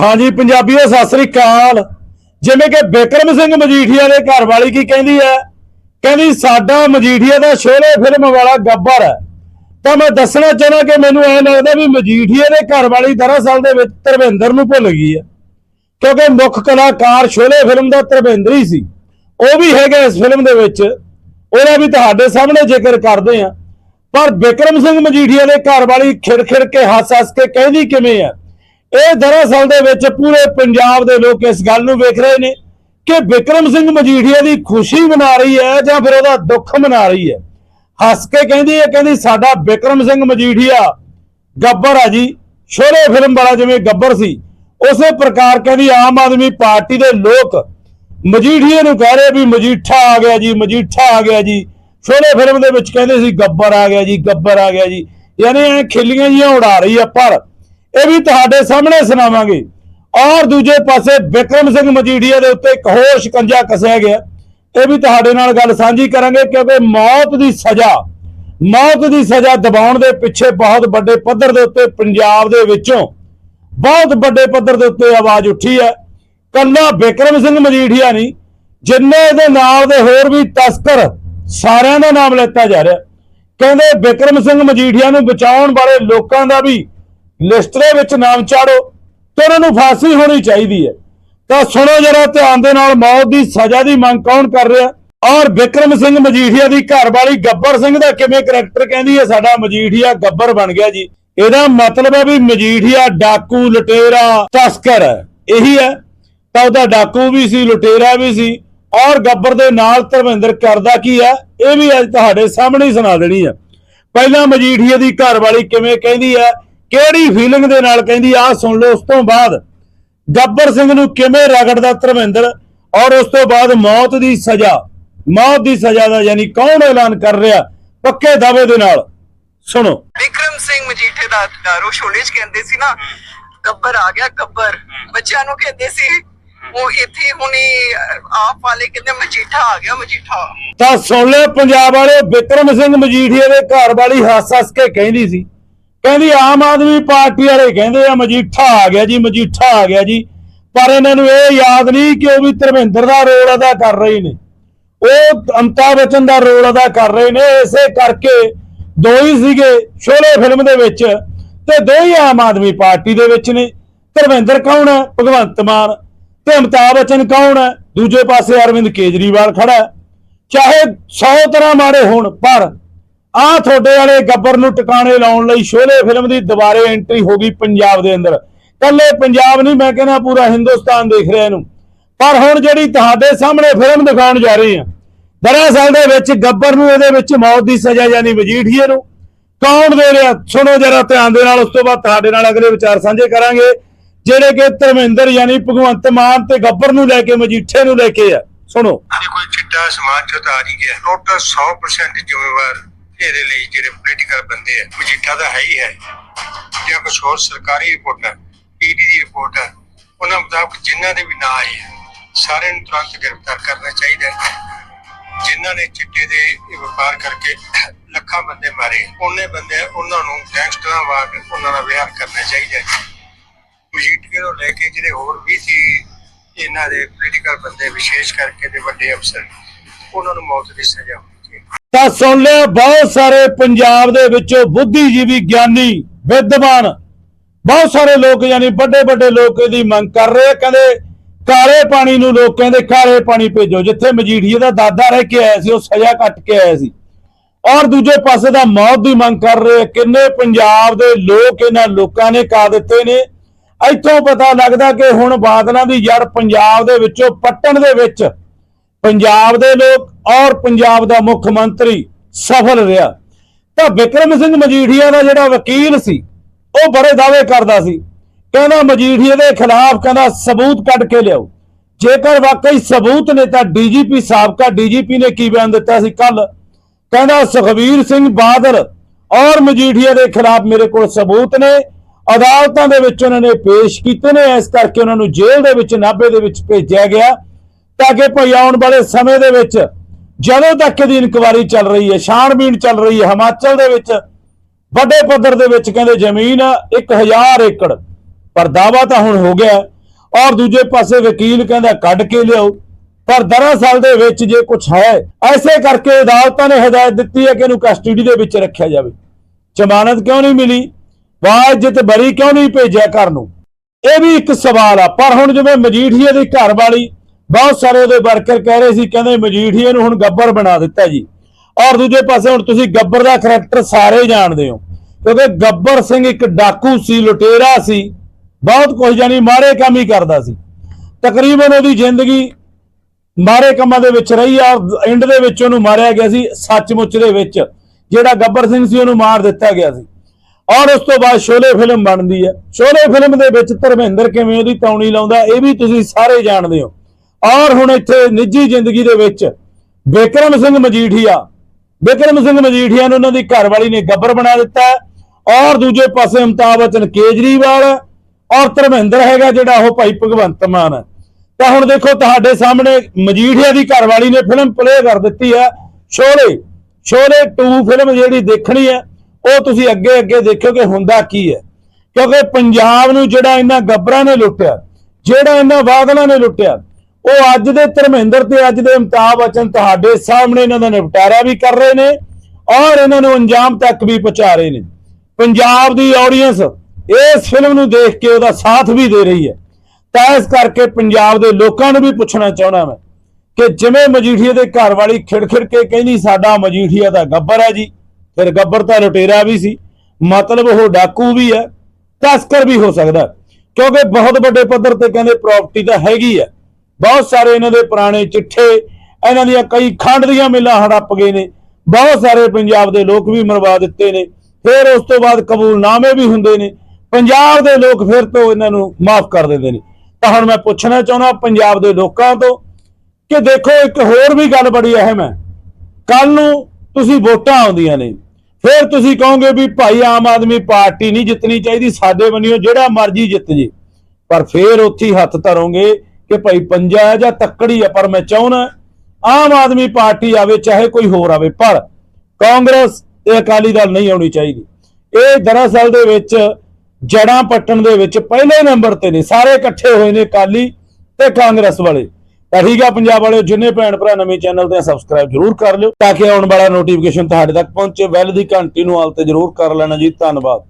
ਹਾਂਜੀ, ਪੰਜਾਬੀਓ, ਸਤਿ ਸ੍ਰੀ ਅਕਾਲ। ਜਿਵੇਂ ਕਿ ਬਿਕਰਮ ਸਿੰਘ ਮਜੀਠੀਆ ਦੇ ਘਰ ਵਾਲੀ ਕੀ ਕਹਿੰਦੀ ਹੈ? ਕਹਿੰਦੀ, ਸਾਡਾ ਮਜੀਠੀਆ ਦਾ ਸ਼ੋਲੇ ਫਿਲਮ ਵਾਲਾ ਗੱਬਰ ਹੈ। ਤਾਂ ਮੈਂ ਦੱਸਣਾ ਚਾਹਣਾ ਕਿ ਮੈਨੂੰ ਐ ਲੱਗਦਾ ਵੀ ਮਜੀਠੀਆ ਦੇ ਘਰ ਵਾਲੀ ਦਰਅਸਲ ਦੇ ਵਿੱਚ ਧਰਮਿੰਦਰ ਨੂੰ ਭੁੱਲ ਗਈ ਹੈ। ਕਿਉਂਕਿ ਮੁੱਖ ਕਲਾਕਾਰ ਸ਼ੋਲੇ ਫਿਲਮ ਦਾ ਧਰਮਿੰਦਰ ਹੀ ਸੀ। ਉਹ ਵੀ ਹੈਗਾ ਇਸ ਫਿਲਮ ਦੇ ਵਿੱਚ। ਉਹਦਾ ਵੀ ਤੁਹਾਡੇ ਸਾਹਮਣੇ ਜ਼ਿਕਰ ਕਰਦੇ ਆ ਪਰ ਬਿਕਰਮ ਸਿੰਘ ਮਜੀਠੀਆ ਦੇ ਘਰ ਵਾਲੀ ਖਿੜ-ਖਿੜ ਕੇ ਹੱਸ-ਹੱਸ ਕੇ ਕਹਿੰਦੀ ਕਿਵੇਂ ਆ ਇਹ ਦਰਅਸਲ ਦੇ ਵਿੱਚ ਪੂਰੇ ਪੰਜਾਬ ਦੇ ਲੋਕ ਇਸ ਗੱਲ ਨੂੰ ਵੇਖ ਰਹੇ ਨੇ ਕਿ ਬਿਕਰਮ ਸਿੰਘ ਮਜੀਠੀਆ ਦੀ ਖੁਸ਼ੀ ਮਨਾ ਰਹੀ ਹੈ ਜਾਂ ਫਿਰ ਉਹਦਾ ਦੁੱਖ ਮਨਾ ਰਹੀ ਹੈ। ਹੱਸ ਕੇ ਕਹਿੰਦੀ ਹੈ, ਕਹਿੰਦੀ ਸਾਡਾ ਬਿਕਰਮ ਸਿੰਘ ਮਜੀਠੀਆ ਗੱਬਰ ਆ ਜੀ। ਸ਼ੋਲੇ ਫਿਲਮ ਵਾਲਾ ਜਿਵੇਂ ਗੱਬਰ ਸੀ, ਉਸੇ ਪ੍ਰਕਾਰ ਕਹਿੰਦੀ ਆਮ ਆਦਮੀ ਪਾਰਟੀ ਦੇ ਲੋਕ ਮਜੀਠੀਏ ਨੂੰ ਕਹਿ ਰਹੇ ਵੀ ਮਜੀਠਾ ਆ ਗਿਆ ਜੀ, ਮਜੀਠਾ ਆ ਗਿਆ ਜੀ। ਸ਼ੋਲੇ ਫਿਲਮ ਦੇ ਵਿੱਚ ਕਹਿੰਦੇ ਸੀ ਗੱਬਰ ਆ ਗਿਆ ਜੀ, ਗੱਬਰ ਆ ਗਿਆ ਜੀ। ਯਾਨੀ ਐ ਖੇਲੀਆਂ ਜੀਆਂ ਉਡਾ ਰਹੀ ਆ ਪਰ ਇਹ ਵੀ ਤੁਹਾਡੇ ਸਾਹਮਣੇ ਸੁਣਾਵਾਂਗੇ। ਔਰ ਦੂਜੇ ਪਾਸੇ ਬਿਕਰਮ ਸਿੰਘ ਮਜੀਠੀਆ ਦੇ ਉੱਤੇ ਇੱਕ ਹੋਰ ਸ਼ਿਕੰਜਾ ਕੱਸਿਆ ਗਿਆ। ਇਹ ਵੀ ਤੁਹਾਡੇ ਨਾਲ ਗੱਲ ਸਾਂਝੀ ਕਰਾਂਗੇ ਕਿਉਂਕਿ ਮੌਤ ਦੀ ਸਜ਼ਾ, ਮੌਤ ਦੀ ਸਜ਼ਾ ਦਿਵਾਉਣ ਦੇ ਪਿੱਛੇ ਬਹੁਤ ਵੱਡੇ ਪੱਧਰ ਦੇ ਉੱਤੇ ਪੰਜਾਬ ਦੇ ਵਿੱਚੋਂ ਬਹੁਤ ਵੱਡੇ ਪੱਧਰ ਦੇ ਉੱਤੇ ਆਵਾਜ਼ ਉੱਠੀ ਹੈ। ਕੱਲਾ ਬਿਕਰਮ ਸਿੰਘ ਮਜੀਠੀਆ ਨਹੀਂ, ਜਿੰਨੇ ਇਹਦੇ ਨਾਲ ਦੇ ਹੋਰ ਵੀ ਤਸਕਰ ਸਾਰਿਆਂ ਦਾ ਨਾਮ ਲੈਤਾ ਜਾ ਰਿਹਾ। ਕਹਿੰਦੇ ਬਿਕਰਮ ਸਿੰਘ ਮਜੀਠੀਆ ਨੂੰ ਬਚਾਉਣ ਵਾਲੇ ਲੋਕਾਂ ਦਾ ਵੀ ਲਿਸਟ ਵਿੱਚ ਨਾਮ ਚਾੜੋ ਤੇ ਉਹਨਾਂ ਨੂੰ ਫਾਂਸੀ ਹੋਣੀ ਚਾਹੀਦੀ ਹੈ। ਤਾਂ ਸੁਣੋ ਜਰਾ ਧਿਆਨ ਦੇ ਨਾਲ ਮੌਤ ਦੀ ਸਜ਼ਾ ਦੀ ਮੰਗ ਕੌਣ ਕਰ ਰਿਹਾ? ਔਰ ਬਿਕਰਮ ਸਿੰਘ ਮਜੀਠੀਆ ਦੀ ਘਰਵਾਲੀ ਗੱਬਰ ਸਿੰਘ ਦਾ ਕਿਵੇਂ ਕਰੈਕਟਰ ਕਹਿੰਦੀ ਹੈ? ਸਾਡਾ ਮਜੀਠੀਆ ਗੱਬਰ ਬਣ ਗਿਆ ਜੀ। ਇਹਦਾ ਮਤਲਬ ਹੈ ਵੀ ਮਜੀਠੀਆ ਡਾਕੂ ਲੁਟੇਰਾ ਤਸਕਰ ਹੈ। ਇਹੀ ਹੈ। ਤਾਂ ਉਹਦਾ ਡਾਕੂ ਵੀ ਸੀ, ਲੁਟੇਰਾ ਵੀ ਸੀ। ਔਰ ਗੱਬਰ ਦੇ ਨਾਲ ਧਰਮਿੰਦਰ ਕਰਦਾ ਕੀ ਹੈ? ਇਹ ਵੀ ਅੱਜ ਤੁਹਾਡੇ ਸਾਹਮਣੇ ਸੁਣਾ ਦੇਣੀ ਹੈ। ਪਹਿਲਾਂ ਮਜੀਠੀਆ ਦੀ ਘਰਵਾਲੀ ਕਿਵੇਂ ਕਹਿੰਦੀ ਹੈ? ਕਿਹੜੀ ਫੀਲਿੰਗ ਦੇ ਨਾਲ ਕਹਿੰਦੀ ਆ ਸੁਣ ਲਓ ਉਸ ਤੋਂ ਬਾਅਦ ਗੱਬਰ ਸਿੰਘ ਨੂੰ ਕਿਵੇਂ ਰਗੜਦਾ ਧਰਮਿੰਦਰ ਔਰ ਉਸ ਤੋਂ ਬਾਅਦ ਮੌਤ ਦੀ ਸਜ਼ਾ ਮੌਤ ਦੀ ਸਜ਼ਾ ਦਾ ਯਾਨੀ ਕੌਣ ਐਲਾਨ ਕਰ ਰਿਹਾ? ਪੱਕੇ ਦਾਅਵੇ ਦੇ ਨਾਲ ਸੁਣੋ। ਵਿਕਰਮ ਸਿੰਘ ਮਜੀਠੇ ਦਾ ਦਾਰੋ ਸ਼ੋਲੇ ਚ ਕਹਿੰਦੇ ਸੀ ਨਾ ਗੱਬਰ ਆ ਗਿਆ ਗੱਬਰ। ਬੱਚਿਆਂ ਨੂੰ ਕਹਿੰਦੇ ਸੀ ਉਹ ਇੱਥੇ ਹੁਣੇ ਆਪ ਵਾਲੇ ਕਹਿੰਦੇ ਮਜੀਠਾ ਆ ਗਿਆ ਮਜੀਠਾ। ਤਾਂ ਸੁਣ ਲੈ ਪੰਜਾਬ ਵਾਲੇ ਵਿਕਰਮ ਸਿੰਘ ਮਜੀਠੀਆ ਦੇ ਘਰ ਵਾਲੀ ਹੱਸ-ਹੱਸ ਕੇ ਕਹਿੰਦੀ ਸੀ ਕਹਿੰਦੀ, ਆਮ ਆਦਮੀ ਪਾਰਟੀ ਵਾਲੇ ਕਹਿੰਦੇ ਆ, ਮਜੀਠਾ ਆ ਗਿਆ ਜੀ, ਮਜੀਠਾ ਆ ਗਿਆ ਜੀ। ਪਰ ਇਹਨਾਂ ਨੂੰ ਇਹ ਯਾਦ ਨਹੀਂ ਕਿ ਉਹ ਵੀ ਧਰਮਿੰਦਰ ਦਾ ਰੋਲ ਅਦਾ ਕਰ ਰਹੇ ਨੇ। ਉਹ ਅਮਿਤਾਭ ਬੱਚਨ ਦਾ ਰੋਲ ਅਦਾ ਕਰ ਰਹੇ ਨੇ, ਇਸੇ ਕਰਕੇ ਦੋ ਹੀ ਸੀਗੇ ਸ਼ੋਲੇ ਫਿਲਮ ਦੇ ਵਿੱਚ ਤੇ ਦੋ ਹੀ ਆਮ ਆਦਮੀ ਪਾਰਟੀ ਦੇ ਵਿੱਚ ਨੇ। ਧਰਮਿੰਦਰ ਕੌਣ ਹੈ ਭਗਵੰਤ ਮਾਨ। ਤੇ ਅਮਿਤਾਭ ਬੱਚਨ ਕੌਣ ਹੈ ਦੂਜੇ ਪਾਸੇ ਅਰਵਿੰਦ ਕੇਜਰੀਵਾਲ ਖੜਾ। ਚਾਹੇ 100 ਤਰ੍ਹਾਂ ਮਾਰੇ ਹੋਣ, ਪਰ ਆਹ ਤੁਹਾਡੇ ਵਾਲੇ ਗੱਬਰ ਨੂੰ ਟਿਕਾਣੇ ਲਾਉਣ ਲਈ ਸ਼ੋਲੇ ਫਿਲਮ ਦੀ ਦੁਬਾਰੇ ਐਂਟਰੀ ਹੋ ਗਈ ਪੰਜਾਬ ਦੇ ਅੰਦਰ। ਕੱਲੇ ਪੰਜਾਬ ਨਹੀਂ, ਮੈਂ ਕਹਿੰਦਾ ਪੂਰਾ ਹਿੰਦੁਸਤਾਨ ਦੇਖ ਰਿਹਾ ਇਹਨੂੰ। ਪਰ ਹੁਣ ਜਿਹੜੀ ਤੁਹਾਡੇ ਸਾਹਮਣੇ ਫਿਲਮ ਦਿਖਾਉਣ ਜਾ ਰਹੀ ਆ ਦਰਅਸਲ ਦੇ ਵਿੱਚ ਗੱਬਰ ਨੂੰ ਇਹਦੇ ਵਿੱਚ ਮੌਤ ਦੀ ਸਜ਼ਾ ਯਾਨੀ ਵਜੀਠੀਏ ਨੂੰ ਕੌਣ ਦੇ ਰਿਹਾ? ਸੁਣੋ ਜਰਾ ਧਿਆਨ ਦੇ ਨਾਲ, ਉਸ ਤੋਂ ਬਾਅਦ ਤੁਹਾਡੇ ਨਾਲ ਅਗਲੇ ਵਿਚਾਰ ਸਾਂਝੇ ਕਰਾਂਗੇ, ਜਿਹੜੇ ਕਿ ਧਰਮਿੰਦਰ ਯਾਨੀ ਭਗਵੰਤ ਮਾਨ ਤੇ ਗੱਬਰ ਨੂੰ ਲੈ ਕੇ, ਮਜੀਠੇ ਨੂੰ ਲੈ ਕੇ ਆ। ਸੁਣੋ। ਇਹ ਕੋਈ ਚਿੱਟਾ ਸਮਾਜ ਚੋਂ ਤਾਂ ਆ ਨਹੀਂ ਗਿਆ। ਟੋਟਲ 100% ਜ਼ਿੰਮੇਵਾਰ ਇਹਦੇ ਲਈ ਜਿਹੜੇ ਪੋਲੀਟੀਕਲ ਬੰਦੇ ਆ, ਮਜੀਠਾ ਦਾ ਹੈ ਹੀ ਹੈ। ਜਾਂ ਕੁਝ ਹੋਰ ਸਰਕਾਰੀ ਰਿਪੋਰਟ ਹੈ ਪੀਡੀ ਦੀ ਰਿਪੋਰਟ ਹੈ ਉਹਨਾਂ ਮੁਤਾਬਕ ਜਿਨ੍ਹਾਂ ਦੇ ਵੀ ਨਾਂ ਆਏ ਸਾਰਿਆਂ ਨੂੰ ਤੁਰੰਤ ਗ੍ਰਿਫਤਾਰ ਕਰਨਾ ਚਾਹੀਦਾ ਹੈ। ਜਿਨ੍ਹਾਂ ਨੇ ਚਿੱਟੇ ਦੇ ਵਪਾਰ ਕਰਕੇ ਲੱਖਾਂ ਬੰਦੇ ਮਾਰੇ, ਉਹਨੇ ਬੰਦੇ ਉਹਨਾਂ ਨੂੰ ਗੈਂਗਸਟਰਾਂ ਵਾਂਗ ਉਹਨਾਂ ਦਾ ਵਿਹਾਰ ਕਰਨਾ ਚਾਹੀਦਾ ਹੈ। ਮਜੀਠੀਏ ਨੂੰ ਲੈ ਕੇ ਜਿਹੜੇ ਹੋਰ ਵੀ ਸੀ ਇਹਨਾਂ ਦੇ ਪੋਲੀਟੀਕਲ ਬੰਦੇ ਵਿਸ਼ੇਸ਼ ਕਰਕੇ ਦੇ ਵੱਡੇ ਅਫਸਰ, ਉਹਨਾਂ ਨੂੰ ਮੌਤ ਦੀ ਸਜ਼ਾ ਹੋਣੀ ਚਾਹੀਦੀ ਤਾਂ ਸੁਣ ਲਿਆ, ਬਹੁਤ ਸਾਰੇ ਪੰਜਾਬ ਦੇ ਵਿੱਚੋਂ ਬੁੱਧੀਜੀਵੀ ਗਿਆਨੀ, ਵਿਦਵਾਨ, ਬਹੁਤ ਸਾਰੇ ਲੋਕ ਯਾਨੀ ਵੱਡੇ ਵੱਡੇ ਲੋਕ ਇਹਦੀ ਮੰਗ ਕਰ ਰਹੇ ਕਹਿੰਦੇ ਕਾਲੇ ਪਾਣੀ ਨੂੰ ਲੋਕ ਕਹਿੰਦੇ ਕਾਲੇ ਪਾਣੀ ਭੇਜੋ, ਜਿੱਥੇ ਮਜੀਠੀਏ ਦਾ ਦਾਦਾ ਰਹਿ ਕੇ ਆਇਆ ਸੀ, ਉਹ ਸਜ਼ਾ ਕੱਟ ਕੇ ਆਇਆ ਸੀ ਔਰ ਦੂਜੇ ਪਾਸੇ ਦਾ ਮੌਤ ਦੀ ਮੰਗ ਕਰ ਰਹੇ ਆ। ਕਿੰਨੇ ਪੰਜਾਬ ਦੇ ਲੋਕ ਇਹਨਾਂ ਲੋਕਾਂ ਨੇ ਕਾ ਦਿੱਤੇ ਨੇ ਇੱਥੋਂ ਪਤਾ ਲੱਗਦਾ ਕਿ ਹੁਣ ਬਾਦਲਾਂ ਦੀ ਜੜ ਪੰਜਾਬ ਦੇ ਵਿੱਚੋਂ ਪੱਟਣ ਦੇ ਵਿੱਚ ਪੰਜਾਬ ਦੇ ਲੋਕ ਔਰ ਪੰਜਾਬ ਦਾ ਮੁੱਖ ਮੰਤਰੀ ਸਫਲ ਰਿਹਾ। ਤਾਂ ਵਿਕਰਮ ਸਿੰਘ ਮਜੀਠੀਆ ਦਾ ਜਿਹੜਾ ਵਕੀਲ ਸੀ, ਉਹ ਬੜੇ ਦਾਅਵੇ ਕਰਦਾ ਸੀ। ਕਹਿੰਦਾ ਮਜੀਠੀਆ ਦੇ ਖਿਲਾਫ ਕਹਿੰਦਾ ਸਬੂਤ ਕੱਢ ਕੇ ਲਿਆਓ। ਜੇਕਰ ਵਾਕਈ ਸਬੂਤ ਨੇ ਤਾਂ ਡੀਜੀਪੀ ਸਾਬਕਾ ਡੀਜੀਪੀ ਨੇ ਕੀ ਬਿਆਨ ਦਿੱਤਾ ਸੀ ਕੱਲ? ਕਹਿੰਦਾ ਸੁਖਵੀਰ ਸਿੰਘ ਬਾਦਲ ਔਰ ਮਜੀਠੀਆ ਦੇ ਖਿਲਾਫ ਮੇਰੇ ਕੋਲ ਸਬੂਤ ਨੇ। ਅਦਾਲਤਾਂ ਦੇ ਵਿੱਚ ਉਹਨਾਂ ਨੇ ਪੇਸ਼ ਕੀਤੇ ਨੇ। ਇਸ ਕਰਕੇ ਉਹਨਾਂ ਨੂੰ ਜੇਲ੍ਹ ਦੇ ਵਿੱਚ ਨਾਭੇ ਦੇ ਵਿੱਚ ਭੇਜਿਆ ਗਿਆ। ਤਾਂ ਕਿ ਭਈ ਆਉਣ ਵਾਲੇ ਸਮੇਂ ਦੇ ਵਿੱਚ ਜਦੋਂ ਤੱਕ ਦੀ ਇਨਕੁਆਰੀ ਚੱਲ ਰਹੀ ਹੈ, ਛਾਣਬੀਣ ਚੱਲ ਰਹੀ ਹੈ, ਹਿਮਾਚਲ ਦੇ ਵਿੱਚ, ਵੱਡੇ ਪੱਧਰ ਦੇ ਵਿੱਚ ਕਹਿੰਦੇ ਜ਼ਮੀਨ 1000 ਏਕੜ, ਪਰ ਦਾਵਾ ਤਾਂ ਹੁਣ ਹੋ ਗਿਆ ਔਰ ਦੂਜੇ ਪਾਸੇ ਵਕੀਲ ਕਹਿੰਦਾ ਕੱਢ ਕੇ ਲਿਆਓ, ਪਰ ਦਰਅਸਲ ਦੇ ਵਿੱਚ ਜੇ ਕੁਝ ਹੈ, ਐਸੇ ਕਰਕੇ ਅਦਾਲਤਾਂ ਨੇ ਹਦਾਇਤ ਦਿੱਤੀ ਹੈ ਕਿ ਇਹਨੂੰ ਕਸਟਡੀ ਦੇ ਵਿੱਚ ਰੱਖਿਆ ਜਾਵੇ। ਜ਼ਮਾਨਤ ਕਿਉਂ ਨਹੀਂ ਮਿਲੀ? ਵਾਜਤ ਬਰੀ ਕਿਉਂ ਨਹੀਂ ਭੇਜਿਆ ਘਰ ਨੂੰ? ਇਹ ਵੀ ਇੱਕ ਸਵਾਲ ਆ, ਪਰ ਹੁਣ ਜਿਵੇਂ ਮਜੀਠੀਏ ਦੀ ਘਰ ਵਾਲੀ ਬਹੁਤ ਸਾਰੇ ਉਹਦੇ ਵਰਕਰ ਕਹਿ ਰਹੇ ਸੀ, ਕਹਿੰਦੇ ਮਜੀਠੀਏ ਨੂੰ ਹੁਣ ਗੱਬਰ ਬਣਾ ਦਿੱਤਾ ਜੀ। ਔਰ ਦੂਜੇ ਪਾਸੇ ਹੁਣ ਤੁਸੀਂ ਗੱਬਰ ਦਾ ਕਰੈਕਟਰ ਸਾਰੇ ਜਾਣਦੇ ਹੋ, ਕਿਉਂਕਿ ਗੱਬਰ ਸਿੰਘ ਇੱਕ ਡਾਕੂ ਸੀ, ਲੁਟੇਰਾ ਸੀ, ਬਹੁਤ ਕੁਝ ਜਾਨੀ ਮਾੜੇ ਕੰਮ ਹੀ ਕਰਦਾ ਸੀ। ਤਕਰੀਬਨ ਉਹਦੀ ਜ਼ਿੰਦਗੀ ਮਾਰੇ ਕੰਮਾਂ ਦੇ ਵਿੱਚ ਰਹੀ ਆ ਐਂਡ ਦੇ ਵਿੱਚ ਉਹਨੂੰ ਮਾਰਿਆ ਗਿਆ ਸੀ, ਸੱਚਮੁੱਚ ਦੇ ਵਿੱਚ, ਜਿਹੜਾ ਗੱਬਰ ਸਿੰਘ ਸੀ ਉਹਨੂੰ ਮਾਰ ਦਿੱਤਾ ਗਿਆ ਸੀ। ਔਰ ਉਸ ਤੋਂ ਬਾਅਦ ਸ਼ੋਲੇ ਫਿਲਮ ਬਣਦੀ ਹੈ। ਸ਼ੋਲੇ ਫਿਲਮ ਦੇ ਵਿੱਚ ਧਰਮਿੰਦਰ ਕਿਵੇਂ ਉਹਦੀ ਤੌਣੀ ਲਾਉਂਦਾ, ਇਹ ਵੀ ਤੁਸੀਂ ਸਾਰੇ ਜਾਣਦੇ ਹੋ। ਔਰ ਹੁਣ ਇੱਥੇ ਨਿੱਜੀ ਜ਼ਿੰਦਗੀ ਦੇ ਵਿੱਚ ਬਿਕਰਮ ਸਿੰਘ ਮਜੀਠੀਆ ਬਿਕਰਮ ਸਿੰਘ ਮਜੀਠੀਆ ਨੂੰ ਉਹਨਾਂ ਦੀ ਘਰਵਾਲੀ ਨੇ ਗੱਬਰ ਬਣਾ ਦਿੱਤਾ ਹੈ। ਔਰ ਦੂਜੇ ਪਾਸੇ ਅਮਿਤਾਭ ਬੱਚਨ ਕੇਜਰੀਵਾਲ ਹੈ ਔਰ ਧਰਮਿੰਦਰ ਹੈਗਾ ਜਿਹੜਾ ਉਹ ਭਾਈ ਭਗਵੰਤ ਮਾਨ ਹੈ ਤਾਂ ਹੁਣ ਦੇਖੋ ਤੁਹਾਡੇ ਸਾਹਮਣੇ ਮਜੀਠੀਆ ਦੀ ਘਰਵਾਲੀ ਨੇ ਫਿਲਮ ਪਲੇ ਕਰ ਦਿੱਤੀ ਹੈ ਸ਼ੋਲੇ ਸ਼ੋਲੇ 2 ਫਿਲਮ ਜਿਹੜੀ ਦੇਖਣੀ ਹੈ, ਉਹ ਤੁਸੀਂ ਅੱਗੇ ਅੱਗੇ ਦੇਖਿਓ ਕਿ ਹੁੰਦਾ ਕੀ ਹੈ ਕਿਉਂਕਿ ਪੰਜਾਬ ਨੂੰ ਜਿਹੜਾ ਇਹਨਾਂ ਗੱਬਰਾਂ ਨੇ ਲੁੱਟਿਆ, ਜਿਹੜਾ ਇਹਨਾਂ ਬਾਦਲਾਂ ਨੇ ਲੁੱਟਿਆ ਉਹ ਅੱਜ ਦੇ ਧਰਮਿੰਦਰ ਤੇ ਅੱਜ ਦੇ ਅਮਿਤਾਭ ਬੱਚਨ ਤੁਹਾਡੇ ਸਾਹਮਣੇ ਇਹਨਾਂ ਦਾ ਨਿਪਟਾਰਾ ਵੀ ਕਰ ਰਹੇ ਨੇ ਔਰ ਇਹਨਾਂ ਨੂੰ ਅੰਜਾਮ ਤੱਕ ਵੀ ਪਹੁੰਚਾ ਰਹੇ ਨੇ। ਪੰਜਾਬ ਦੀ ਆਡੀਅנס ਇਸ ਫਿਲਮ ਨੂੰ ਦੇਖ ਕੇ ਉਹਦਾ ਸਾਥ ਵੀ ਦੇ ਰਹੀ ਹੈ। ਤਾਂ ਇਸ ਕਰਕੇ ਪੰਜਾਬ ਦੇ ਲੋਕਾਂ ਨੂੰ ਵੀ ਪੁੱਛਣਾ ਚਾਹਣਾ ਮੈਂ ਕਿ ਜਿਵੇਂ ਮਜੀਠੀਆ ਦੇ ਘਰ ਵਾਲੀ ਖਿੜਖਿੜ ਕੇ ਕਹਿੰਦੀ, ਸਾਡਾ ਮਜੀਠੀਆ ਦਾ ਗੱਬਰ ਹੈ ਜੀ। ਫਿਰ ਗੱਬਰ ਤਾਂ ਲੁਟੇਰਾ ਵੀ ਸੀ। ਮਤਲਬ ਉਹ ਡਾਕੂ ਵੀ ਹੈ। ਤਸਕਰ ਵੀ ਹੋ ਸਕਦਾ ਕਿਉਂਕਿ ਬਹੁਤ ਵੱਡੇ ਪੱਧਰ ਤੇ ਕਹਿੰਦੇ ਪ੍ਰਾਪਰਟੀ ਤਾਂ ਹੈਗੀ ਹੈ। ਬਹੁਤ ਸਾਰੇ ਇਹਨਾਂ ਦੇ ਪੁਰਾਣੇ ਚਿੱਠੇ, ਇਹਨਾਂ ਦੀਆਂ ਕਈ ਖੰਡ ਦੀਆਂ ਮਿਲਾਂ ਹੜੱਪ ਗਏ ਨੇ। ਬਹੁਤ ਸਾਰੇ ਪੰਜਾਬ ਦੇ ਲੋਕ ਵੀ ਮਰਵਾ ਦਿੱਤੇ ਨੇ। ਫਿਰ ਉਸ ਤੋਂ ਬਾਅਦ ਕਬੂਲਨਾਮੇ ਵੀ ਹੁੰਦੇ ਨੇ। ਪੰਜਾਬ ਦੇ ਲੋਕ ਫਿਰ ਤੋਂ ਇਹਨਾਂ ਨੂੰ ਮਾਫ ਕਰ ਦਿੰਦੇ ਨੇ। ਤਾਂ ਹੁਣ ਮੈਂ ਪੁੱਛਣਾ ਚਾਹੁੰਦਾ ਪੰਜਾਬ ਦੇ ਲੋਕਾਂ ਤੋਂ ਕਿ ਦੇਖੋ, ਇੱਕ ਹੋਰ ਵੀ ਗੱਲ ਬੜੀ ਅਹਿਮ ਹੈ। ਕੱਲ ਨੂੰ ਤੁਸੀਂ ਵੋਟਾਂ ਆਉਂਦੀਆਂ ਨੇ। ਫਿਰ ਤੁਸੀਂ ਕਹੋਗੇ ਵੀ ਭਾਈ ਆਮ ਆਦਮੀ ਪਾਰਟੀ ਨਹੀਂ ਜਿੱਤਣੀ ਚਾਹੀਦੀ, ਸਾਡੇ ਬੰਨਿਓ ਜਿਹੜਾ ਮਰਜ਼ੀ ਜਿੱਤ ਜੇ। ਪਰ ਫਿਰ ਉੱਥੇ ਹੱਥ ਧਰੋਗੇ ਕਿ ਭਾਈ ਪੰਜਾ ਹੈ ਜਾਂ ਤੱਕੜੀ ਹੈ ਪਰ ਮੈਂ ਚਾਹੁੰਦਾ ਆਮ ਆਦਮੀ ਪਾਰਟੀ ਆਵੇ, ਚਾਹੇ ਕੋਈ ਹੋਰ ਆਵੇ, ਪਰ ਕਾਂਗਰਸ ਤੇ ਅਕਾਲੀ ਦਲ ਨਹੀਂ ਆਉਣੀ ਚਾਹੀਦੀ। ਇਹ ਦਰਅਸਲ ਦੇ ਵਿੱਚ ਜੜਾਂ ਪੱਟਣ ਦੇ ਵਿੱਚ ਪਹਿਲੇ ਨੰਬਰ ਤੇ ਨੇ। ਸਾਰੇ ਇਕੱਠੇ ਹੋਏ ਨੇ ਅਕਾਲੀ ਤੇ ਕਾਂਗਰਸ ਵਾਲੇ। ਤਾਂ ਠੀਕ ਆ ਪੰਜਾਬ ਵਾਲਿਓ, ਜਿੰਨੇ ਭੈਣ ਭਰਾ ਨਵੇਂ ਚੈਨਲ ਤੇ ਸਬਸਕ੍ਰਾਈਬ ਜਰੂਰ ਕਰ ਲਿਓ, ਤਾਂ ਕਿ ਆਉਣ ਵਾਲਾ ਨੋਟੀਫਿਕੇਸ਼ਨ ਤੁਹਾਡੇ ਤੱਕ ਪਹੁੰਚੇ। ਬੈਲ ਦੀ ਘੰਟੀ ਨੂੰ ਆਲ ਤੇ ਜਰੂਰ ਕਰ ਲੈਣਾ ਜੀ। ਧੰਨਵਾਦ।